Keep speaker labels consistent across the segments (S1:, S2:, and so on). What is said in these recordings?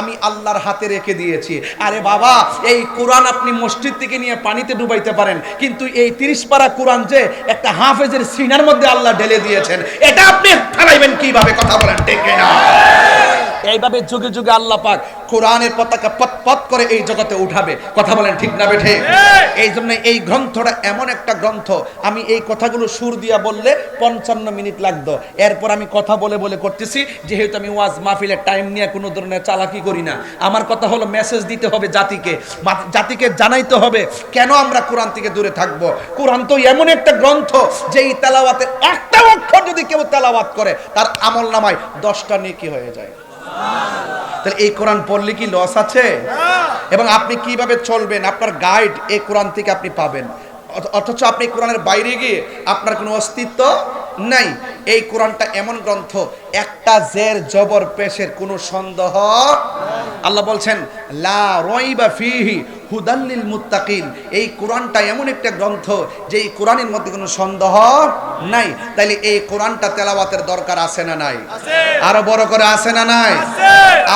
S1: আমি আল্লাহর হাতে রেখে দিয়েছি। আরে বাবা, এই কোরআন আপনি মসজিদ থেকে নিয়ে পানিতে ডুবাইতে পারেন, কিন্তু এই তিরিশ পারা কোরআন যে একটা হাফেজের সিনার মধ্যে আল্লাহ ঢেলে দিয়েছেন, এটা আপনি ফেলাইবেন কীভাবে? কথা বলেন না এইভাবে যুগে যুগে আল্লাহ পাক কোরআনের পতাকা পত পত করে এই জগতে উঠাবে। কথা বলেন ঠিক না বেঠে? এই জন্য এই গ্রন্থটা এমন একটা গ্রন্থ আমি এই কথাগুলো সুর দিয়া বললে পঞ্চান্ন মিনিট লাগতো। এরপর আমি কথা বলে বলে করতেছি যেহেতু আমি ওয়াজ মাহফিলের টাইম নিয়ে কোনো ধরনের চালাকি করি না। আমার কথা হলো মেসেজ দিতে হবে জাতিকে জাতিকে জানাইতে হবে কেন আমরা কোরআন থেকে দূরে থাকব? কোরআন তো এমন একটা গ্রন্থ যে এই তেলাওয়াতের একটা অক্ষর যদি কেউ তেলাওয়াত করে তার আমল নামায় দশটা নেকি হয়ে যায়। তাহলে এই কোরআন পড়লে কি লস আছে? এবং আপনি কীভাবে চলবেন? আপনার গাইড এই কোরআন থেকে আপনি পাবেন। অথচ আপনি কোরআনের বাইরে গিয়ে আপনার কোনো অস্তিত্ব নাই। এই কোরআনটা এমন গ্রন্থ একটা জের জবর পেশের কোনো সন্দেহ আল্লাহ বলছেন লা রইবা ফিহি হুদাল্লিল মুত্তাকিন। এই কোরআনটা এমন একটা গ্রন্থ যে এই কোরআনের মধ্যে কোনো সন্দেহ নাই। তাইলে এই কোরআনটা তেলাওয়াতের দরকার আছে না নাই? আরও বড় করে আছে না নাই?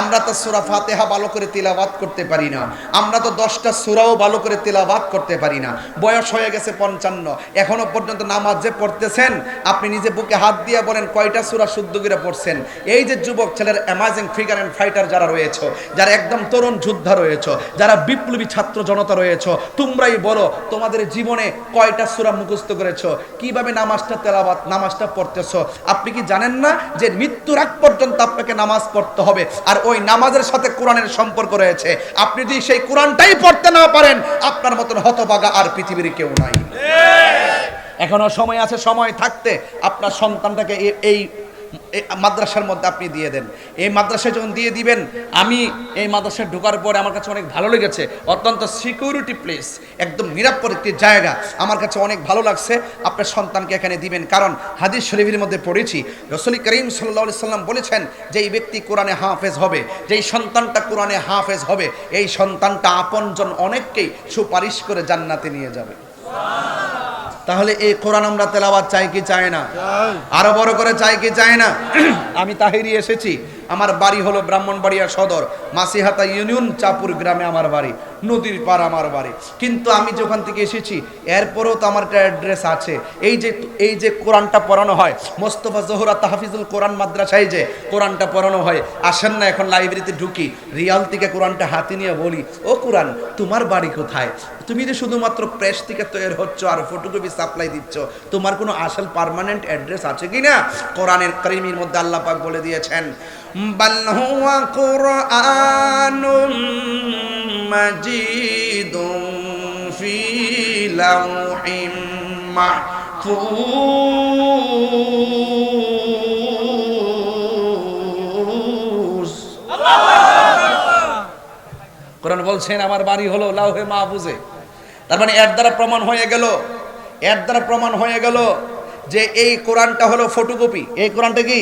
S1: আমরা তো সূরা ফাতিহা ভালো করে তিলাওয়াত করতে পারি না। আমরা তো দশটা সূরাও ভালো করে তিলাওয়াত করতে পারি না। বয়স হয়ে গেছে পঞ্চান্ন। এখনও পর্যন্ত নামাজ যে পড়তেছেন আপনি নিজে বুকে হাত দিয়ে বলেন কয়টা সুরা শুদ্ধ করে পড়ছেন? এই যে যুবক ছেলের অ্যামাজিং ফিগার অ্যান্ড ফাইটার যারা রয়েছে যারা একদম তরুণ যোদ্ধা রয়েছে যারা বিপ্লবী ছাত্র জনতা রয়েছে তোমরাই বলো তোমাদের জীবনে কয়টা সূরা মুখস্থ করেছ? কীভাবে নামাজটা তেলাওয়াত নামাজটা পড়তেছো? আপনি কি জানেন না যে মৃত্যুর আগ পর্যন্ত আপনাকে নামাজ পড়তে হবে? আর ওই নামাজের সাথে কোরআনের সম্পর্ক রয়েছে। আপনি যদি সেই কোরআনটাই পড়তে না পারেন আপনার মতন হতবাগা আর পৃথিবীর কেউ নাই। এখনও সময় আছে সময় থাকতে আপনার সন্তানটাকে এই মাদ্রাসার মধ্যে আপনি দিয়ে দেন। এই মাদ্রাসায় যখন দিয়ে দিবেন, আমি এই মাদ্রাসায় ঢোকার পরে আমার কাছে অনেক ভালো লেগেছে। অত্যন্ত সিকিউরিটি প্লেস একদম নিরাপদ একটি জায়গা। আমার কাছে অনেক ভালো লাগছে। আপনার সন্তানকে এখানে দিবেন। কারণ হাদিস শরীফের মধ্যে পড়েছি, রসুল করিম সাল্লা সাল্লাম বলেছেন যে এই ব্যক্তি কোরআনে হাফেজ হবে, যেই সন্তানটা কোরআনে হাফেজ হবে, এই সন্তানটা আপনজন অনেককেই সুপারিশ করে জান্নাতে নিয়ে যাবে। তাহলে এই কোরআন আমরা তেলাওয়াত চাই কি চাই না? আরও বড় করে চাই কি চাই না? আমি তাহিরি এসেছি। আমার বাড়ি হলো ব্রাহ্মণবাড়িয়া সদর, মাসিহাতা ইউনিয়ন, চাপুর গ্রামে আমার বাড়ি, নদীর পার আমার বাড়ি। কিন্তু আমি যখন থেকে এসেছি, এরপরেও তো আমার একটা অ্যাড্রেস আছে। এই যে এই যে কোরআনটা পড়ানো হয়, মোস্তফা জোহরা তাহাফিজুল কোরআন মাদ্রাসায় যে কোরআনটা পড়ানো হয়, আসেন না এখন লাইব্রেরিতে ঢুকি, রিয়াল থেকে কোরআনটা হাতে নিয়ে বলি, ও কোরআন, তোমার বাড়ি কোথায়? তুমি যে শুধুমাত্র প্রেস থেকে তৈরি হচ্ছ আর ফটোকপি সাপ্লাই দিচ্ছ, তোমার কোনো আসল পার্মানেন্ট অ্যাড্রেস আছে কি না কোরআনের করিমের মধ্যে আল্লাহ পাক বলে দিয়েছেন বাল হুয়া কুরআনুম মাজিদুম ফি লাউহিম মাহফুজ কোরআন বলছেন, আমার বাড়ি হলো লাউহে মাহফুজে। তার মানে এর দ্বারা প্রমাণ হয়ে গেল, এর দ্বারা প্রমাণ হয়ে গেল যে এই কোরআনটা হলো ফটোকপি। এই কোরআনটা কি?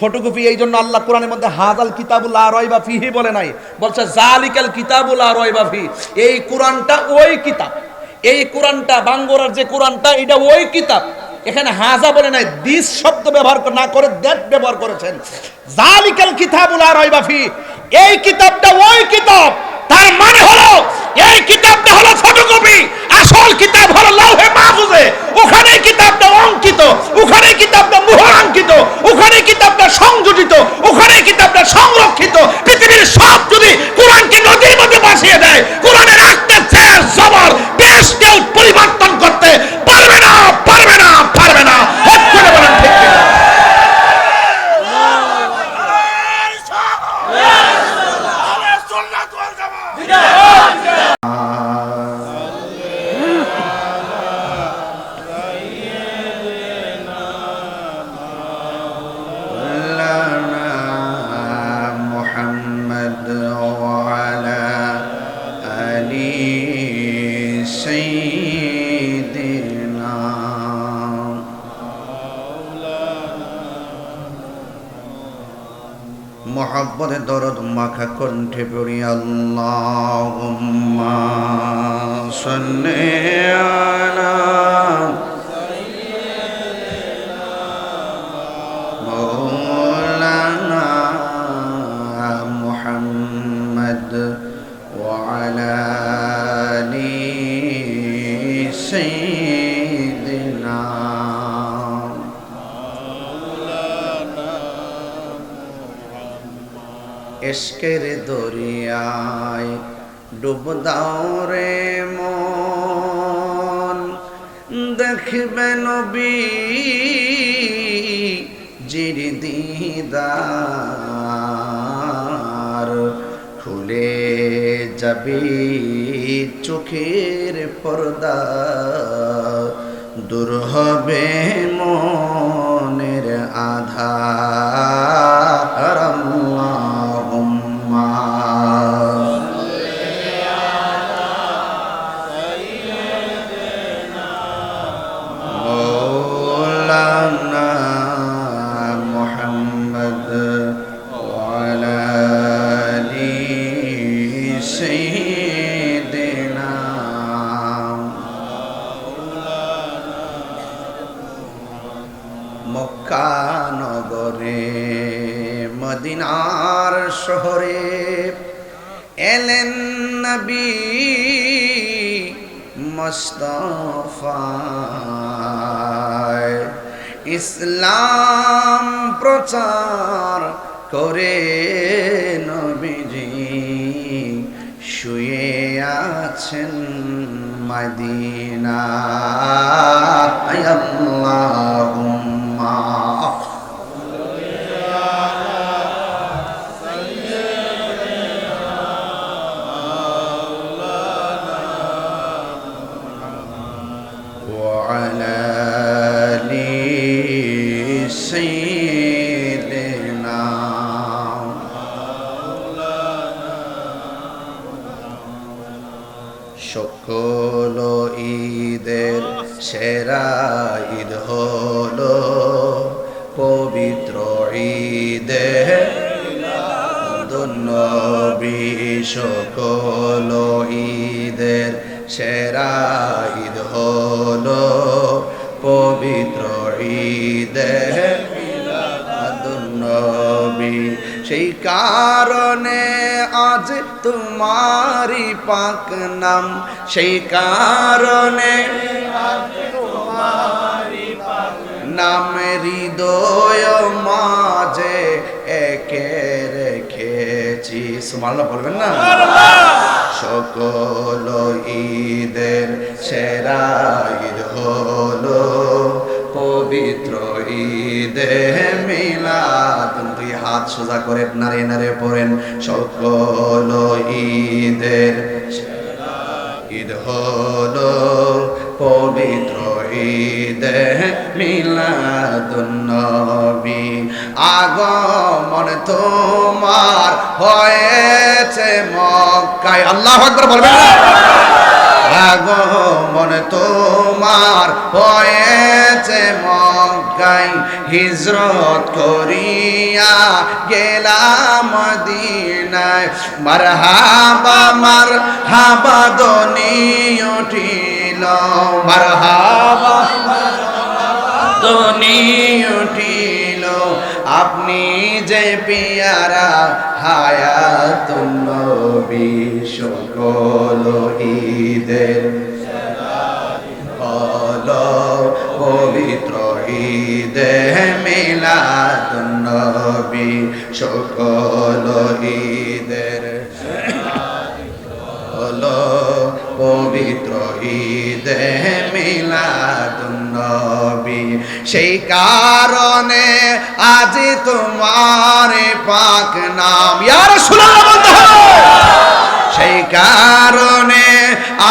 S1: ফটোকপি এই জন্য আল্লাহ কোরআনের মধ্যে হাজাল কিতাবুল আরয় বা ফিহি বলে নাই। বলছে, জালিকাল কিতাবুল আরয় ফি এই কোরআনটা ওই কিতাব। এই কোরআনটা, বাঙ্গোরার যে কোরআনটা, এটা ওই কিতাব। এখানে হাজা বলে নাই, দিস শব্দ ব্যবহার না করে দ্যাট ব্যবহার করেছেন। জালিকাল কিতাবুল আরয় ফি এই কিতাবটা ওই কিতাব। তার মানে হলো, এই কিতাবটা হলো ফটোকপি। আসল কিতাব হলো লাউহে মাহফুজে। ওখানে কিতাবটা অঙ্কিত ওখানে কিতাবটা মুহরাঙ্কিত ওখানে কিতাবটা সংযোজিত ওখানে কিতাবটা সংরক্ষিত। পৃথিবীর সব যদি কোরআনকে নদীর মধ্যে ভাসিয়ে দেয়, কোরআনের একটা জবর দেশ কেউ পরিবর্তন করতে পারবে না।
S2: মহাব্বতে দরদ মাখা কণ্ঠে পড়ি আল্লাহ সন্নে আলা এসকের দরিয়ায় ডুব দাও রে মন। দেখবে নবী জির দিদার। খুলে যাবি চোখের পর্দা। দূর হবে মনের আধার। এলেন নবী মুস্তফায়। ইসলাম প্রচার করে নবীজি শুয়ে আছেন মদিনা আল্লাহুম্মা সেরা ঈদ হলো পবিত্র ঈদে সেই কারণে আজ তোমারি পাক নাম। সেই কারণে নাম। হৃদয় মাঝে একে সুমাল্লা বলবেন না? সকল ঈদের সেরা ঈদ হলো পবিত্র ঈদে মিলাদ। দুই হাত সোজা করে নারে নারে পড়েন। সকল ঈদের ঈদ হলো পবিত্র ঈদে মিলাদুন্নবী আগমন তোমার হয়েছে মক্কায়। আল্লাহ আকবার বলবেন। আগমন তোমার হয়েছে মক্কায়। হিজরত করিয়া গেলাম দিনায় মার হাবা মারহাবা মারহাবা দনি উঠিল। মার হাবা দনি উঠিল। আপনি যে পিয়ারা হায়াতুন নবী, সকল ঈদের হলো পবিত্র ঈদে মিলাদুন নবী, সকল ঈদের হলো পবিত্র ঈদে সেই কারণে আজ তোমার পাক নাম। ইয়ার সুনাম বলতে হবে সেই কারণে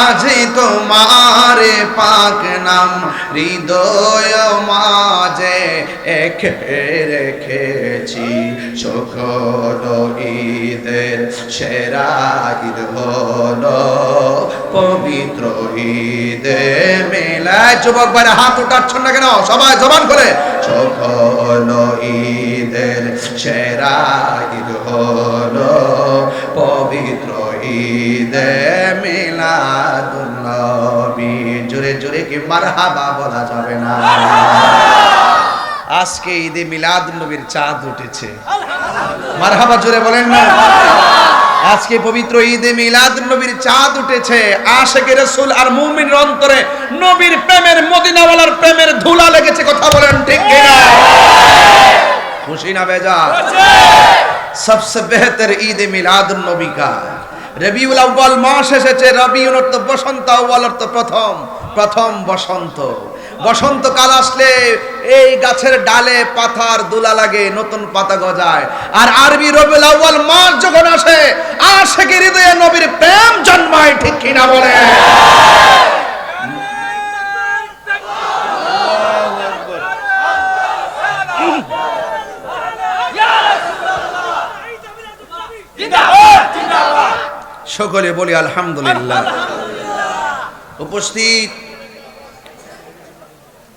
S2: আজ তোমার পাক নাম হৃদয় মাঝে এক রেখেছি। সকল ঈদের সেরা ঈদ হলো পবিত্র ঈদে মেলায় যুবক ভাইরা, হাত উঠাচ্ছেন না কেন? সবাই জবান করে। সকল ঈদের সেরা ঈদ হলো পবিত্র ঈদে মিলাদুন্নবী জোরে জোরে কি মারহাবা বলা যাবে না? আজকে ঈদে মিলাদ নবীর চাঁদ উঠেছে। মারহাবা জোরে বলেন না।
S1: আজকে পবিত্র ঈদে মিলাদ নবীর চাঁদ উঠেছে। আশেকে রসুল আর মুমিনের অন্তরে নবীর প্রেমের মদিনাওয়ালার প্রেমের ধুলা লেগেছে কথা বলেন ঠিক কিনা? খুশি না বেজা সবসে বেহতর ঈদে মিলাদ নবী কা রবিউল আব্বাল মাস এসেছে, রবিউল অর্থ বসন্ত আব্বাল অর্থ প্রথম প্রথম বসন্ত। বসন্তকাল আসলে এই গাছের ডালে পাথার দুলা লাগে, নতুন পাতা গজায়। আর আরবি রবিউল আউয়াল মাস যখন আসে আর সে হৃদয়ে নবীর প্রেম জন্মায়, ঠিক কিনা বলে সকলে বলি আলহামদুলিল্লাহ। উপস্থিত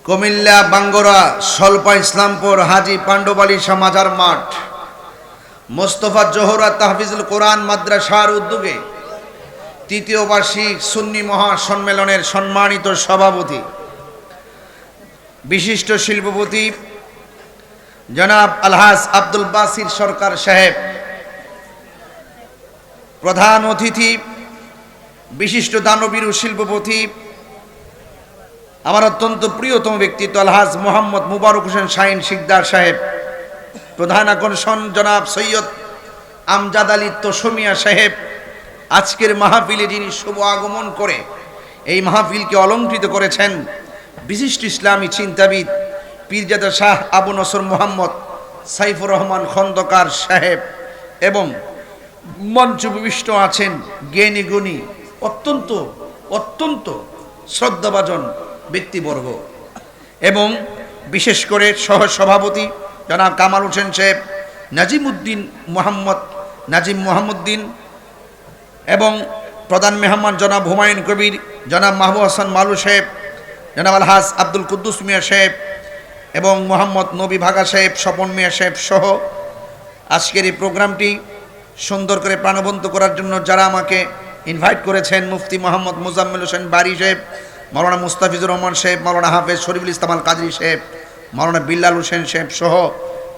S1: কুমিল্লা বাঙ্গরা সলপা ইসলামপুর হাজি পাণ্ডবালী সমাজার মাঠ মোস্তফা জোহরা তাহফিজুল কোরআন মাদ্রাসার উদ্যোগে তৃতীয় বার্ষিক সুন্নি মহা সম্মেলনের সম্মানিত সভাপতি বিশিষ্ট শিল্পপতি জনাব আলহাস আব্দুল বাসির সরকার সাহেব প্রধান অতিথি, বিশিষ্ট দানবীর শিল্পপতি, আমার অত্যন্ত প্রিয়তম ব্যক্তিত্ব আলহাজ মোহাম্মদ মুবারক হোসেন শাহিন শিকদার সাহেব, প্রধান আকর্ষণ জনাব সৈয়দ আমজাদ আলী তোসমিয়া সাহেব, আজকের মাহফিলে যিনি শুভ আগমন করে এই মাহফিলকে অলঙ্কৃত করেছেন বিশিষ্ট ইসলামী চিন্তাবিদ পীরজাদা শাহ আবু নসর মোহাম্মদ সাইফুর রহমান খন্দকার সাহেব এবং মঞ্চ বিশিষ্ট আছেন জ্ঞানী গুণী, অত্যন্ত অত্যন্ত শ্রদ্ধাভাজন ব্যক্তিবর্গ। এবং বিশেষ করে সহ সভাপতি জনাব কামাল হোসেন সাহেব নাজিম উদ্দিন মোহাম্মদ, নাজিম মোহাম্মদ্দিন এবং প্রধান মেহমান জনাব হুমায়ুন কবির, জনাব মাহবুব হাসান মালু সাহেব, জনাব আলহাজ আব্দুল কুদ্দুস মিয়া সাহেব এবং মোহাম্মদ নবী ভাগা সাহেব, স্বপন মিয়া সাহেব সহ আজকের এই প্রোগ্রামটি সুন্দর করে প্রাণবন্ত করার জন্য যারা আমাকে ইনভাইট করেছেন, মুফতি মোহাম্মদ মুজাম্মিল হোসেন বারি সাহেব মৌলানা মুস্তাফিজুর রহমান সাহেব মৌলানা হাফেজ শরীফুল ইসলাম কাদরি সাহেব মৌলানা বিল্লাল হোসেন সাহেব সহ,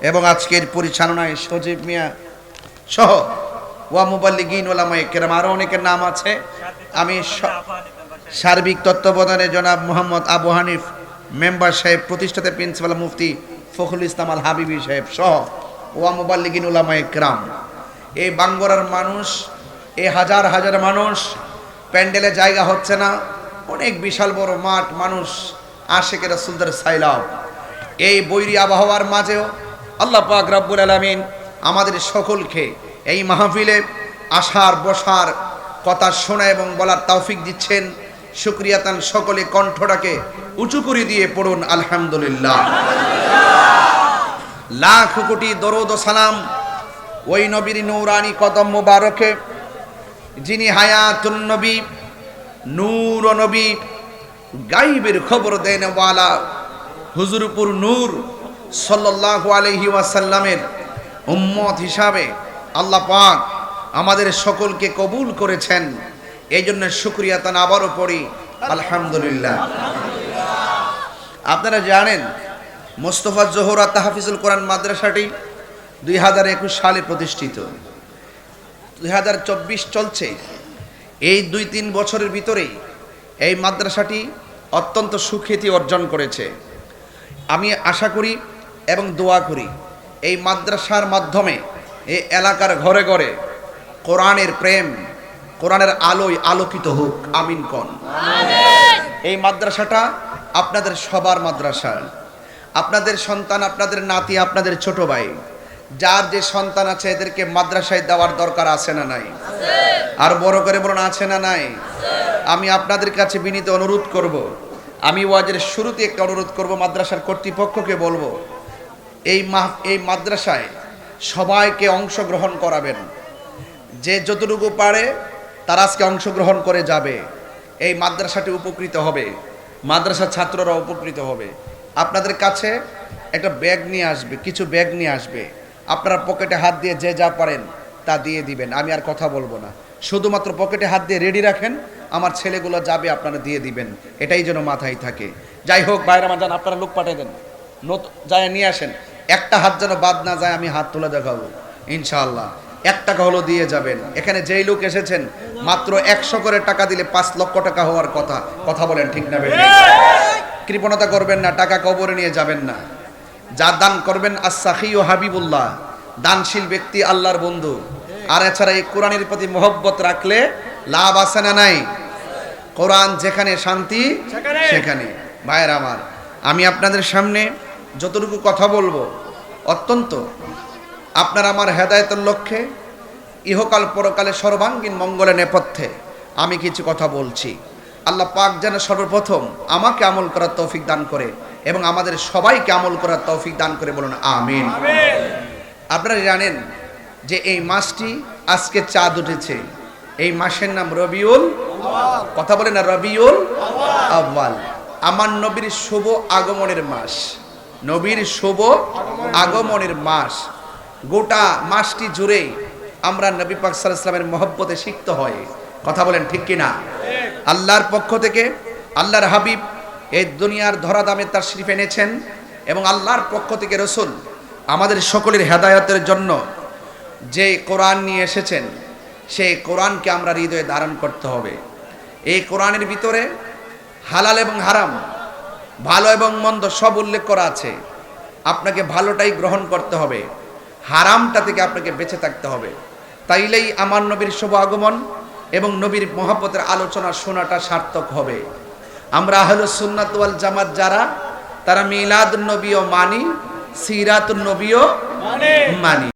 S1: এবং আজকের পরিচালনায় সজীব মিয়া সহ, ওয়া মুবাল্লিগিন ওলামায়ে কেরাম আরও অনেকের নাম আছে। আমি সার্বিক তত্ত্বাবধানে জনাব মোহাম্মদ আবু হানিফ মেম্বার সাহেব, প্রতিষ্ঠাতা প্রিন্সিপাল মুফতি ফখরুল ইসলাম আল হাবিবি সাহেব সহ, ওয়া মুবাল্লিগিন ওলামায়ে কেরাম। এই বাঙ্গরার মানুষ, এই হাজার হাজার মানুষ, প্যান্ডেলে জায়গা হচ্ছে না। অনেক বিশাল বড় মাঠ মানুষ, আশেকের সুন্দর সাইলাম। এই বৈরী আবহাওয়ার মাঝেও আল্লাহ পাক রাব্বুল আলামিন আমাদের সকলকে এই মাহফিলে আসার বসার কথা শোনা এবং বলার তৌফিক দিচ্ছেন। শুক্রিয়াতান সকলে কণ্ঠটাকে উঁচু করে দিয়ে পড়ুন, আলহামদুলিল্লাহ। লাখ কোটি দরদ সালাম ওই নবীর নৌরানি কদম মোবারকে, যিনি হায়াতুন নবী, নূর নবী, গাইবের খবর দেন ওয়ালা হুজুরপুর নূর সাল্লাল্লাহু আলাইহি ওয়াসাল্লামের উম্মত হিসাবে আল্লাহ পাক আমাদের সকলকে কবুল করেছেন। এই জন্য শুক্রিয়া তান আবারও পড়ি, আলহামদুলিল্লাহ। আপনারা জানেন, মোস্তফা জোহরা তাহাফিজুল কোরআন মাদ্রাসাটি দুই হাজার একুশ সালে প্রতিষ্ঠিত। দুই হাজার চব্বিশ চলছে। এই দুই তিন বছরের ভিতরেই এই মাদ্রাসাটি অত্যন্ত সুখ্যাতি অর্জন করেছে। আমি আশা করি এবং দোয়া করি এই মাদ্রাসার মাধ্যমে এই এলাকার ঘরে ঘরে কোরআনের প্রেম কোরআনের আলোয় আলোকিত হোক। আমিন কন। এই মাদ্রাসাটা আপনাদের সবার মাদ্রাসা। আপনাদের সন্তান আপনাদের নাতি আপনাদের ছোট ভাই যার যে সন্তান আছে এদেরকে মাদ্রাসায় দেওয়ার দরকার আছে না নাই? আর বড় করে বলুন, আছে না নাই? আমি আপনাদের কাছে বিনীত অনুরোধ করব। আমি ওয়াজের শুরুতে একটা অনুরোধ করব, মাদ্রাসার কর্তৃপক্ষকে বলব, এই মাহ, এই মাদ্রাসায় সবাইকে অংশগ্রহণ করাবেন। যে যতটুকু পারে তারা আজকে অংশগ্রহণ করে যাবে। এই মাদ্রাসাটি উপকৃত হবে। মাদ্রাসার ছাত্ররা উপকৃত হবে। আপনাদের কাছে একটা ব্যাগ নিয়ে আসবে, কিছু ব্যাগ নিয়ে আসবে। আপনারা পকেটে হাত দিয়ে যে যা পারেন তা দিয়ে দিবেন। আমি আর কথা বলব না। শুধুমাত্র পকেটে হাত দিয়ে রেডি রাখেন আমার ছেলেগুলো যাবে আপনারা দিয়ে দিবেন। এটাই যেন মাথায় থাকে। যাই হোক বাইরে আমার যান আপনারা লোক পাঠিয়ে দেন। নত যায় নিয়ে আসেন। একটা হাত যেন বাদ না যায় আমি হাত তুলে দেখাবো। ইনশাআল্লাহ। এক টাকা হলো দিয়ে যাবেন। এখানে যেই লোক এসেছেন মাত্র একশো করে টাকা দিলে পাঁচ লক্ষ টাকা হওয়ার কথা। কথা বলেন ঠিক না? কৃপণতা করবেন না টাকা কবরে নিয়ে যাবেন না। যা দান করবেন আসাহি ও হাবিবুল্লাহ দানশীল ব্যক্তি আল্লাহর বন্ধু। আর এছাড়া এই কোরআনের প্রতি মহব্বত রাখলে লাভ আছে না নাই? কোরআন যেখানে শান্তি সেখানে। ভাইয়ের আমার আমি আপনাদের সামনে যতটুকু কথা বলব অত্যন্ত আপনার আমার হেদায়তের লক্ষ্যে ইহকাল পরকালে সর্বাঙ্গীন মঙ্গলের নেপথ্যে আমি কিছু কথা বলছি। আল্লাহ পাক যেন সর্বপ্রথম আমাকে আমল করার তৌফিক দান করে এবং আমাদের সবাইকে আমল করার তৌফিক দান করে বলুন, আমিন। আপনারা জানেন যে এই মাসটি আজকে চাঁদ উঠেছে। এই মাসের নাম রবিউল কথা বলে না, রবিউল আব্বাল আমার নবীর শুভ আগমনের মাস। নবীর শুভ আগমনের মাস। গোটা মাসটি জুড়েই আমরা নবী পাক সাল্লামের মহব্বতে সিক্ত হয়। কথা বলেন ঠিক কিনা? আল্লাহর পক্ষ থেকে আল্লাহর হাবিব এই দুনিয়ার ধরা দামে তার শরীফ এনেছেন এবং আল্লাহর পক্ষ থেকে রসুল আমাদের সকলের হেদায়তের জন্য যে কোরআন নিয়ে এসেছেন, সেই কোরআনকে আমরা হৃদয়ে ধারণ করতে হবে। এই কোরআনের ভিতরে হালাল এবং হারাম, ভালো এবং মন্দ সব উল্লেখ করা আছে। আপনাকে ভালোটাই গ্রহণ করতে হবে, হারামটা থেকে আপনাকে বেঁচে থাকতে হবে। তাইলেই আমার নবীর শুভ আগমন এবং নবীর মহাপতের আলোচনা শোনাটা সার্থক হবে। আমরা হলো সুন্নাতওয়াল জামাত যারা, তারা মিলাদ নবীও মানি সিরাত নবীও মানি।